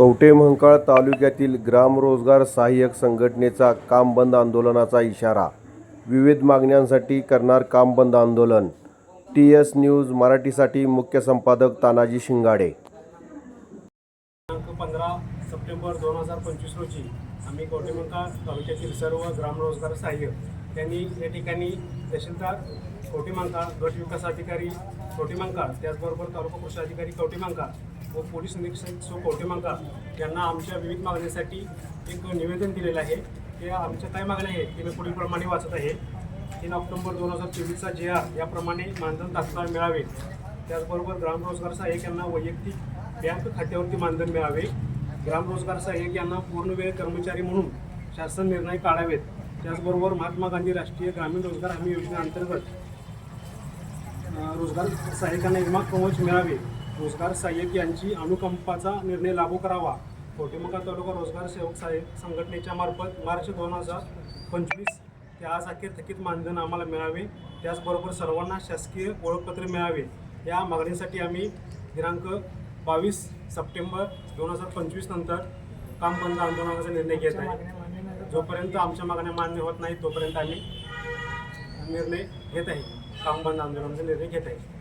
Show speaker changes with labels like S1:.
S1: कवठे तालुक्यातील ग्रामरोजगार सहाय्यक संघटनेचा काम बंद आंदोलनाचा इशारा. विविध मागण्यांसाठी करणार काम बंद आंदोलन. टी एस न्यूज मराठीसाठी मुख्य संपादक तानाजी शिंगाडे.
S2: दिनांक पंधरा सप्टेंबर दोन हजार पंचवीस रोजी आम्ही कवटेमंका तालुक्यातील सर्व ग्रामरोजगार सहाय्यक त्यांनी या ठिकाणी तहसीलदार कवटीमांका गट विकास अधिकारी कवटीमांका त्याचबरोबर तालुका कृषी अधिकारी कवटीमांका व पोलीस निरीक्षक सो कवटीमांका यांना आमच्या विविध मागण्यांसाठी एक निवेदन दिलेलं आहे. ते आमच्या काय मागण्या आहेत ते मी पुढीलप्रमाणे वाचत आहे. तीन ऑक्टोबर दोन हजार चोवीसचा जे आर याप्रमाणे मानधन तात्काळ मिळावे. त्याचबरोबर ग्रामरोजगार सहाय्यक यांना वैयक्तिक बँक खात्यावरती मानधन मिळावे. ग्रामरोजगार सहाय्यक यांना पूर्णवेळ कर्मचारी म्हणून शासन निर्णय काढावेत. त्याचबरोबर महात्मा गांधी राष्ट्रीय ग्रामीण रोजगार हमी योजनेअंतर्गत रोजगार सहाय्यकांना विमा कवच मिळावे. रोजगार सहाय्यक यांची अनुकंपाचा निर्णय लागू करावा. कवटेमंका तालुका रोजगार सेवक सहाय्यक संघटनेच्या मार्फत मार्च दोन हजार पंचवीस ते आज अखेर थकीत मानधन आम्हाला मिळावे. त्याचबरोबर सर्वांना शासकीय ओळखपत्र मिळावे. या मागणीसाठी आम्ही दिनांक बावीस सप्टेंबर दोन हजार पंचवीस नंतर काम बंद आंदोलनाचा निर्णय घेत आहे. जोपर्यंत आमच्या मागण्या मान्य होत नाही तोपर्यंत आम्ही निर्णय घेत आहे. काम बंद निर्णय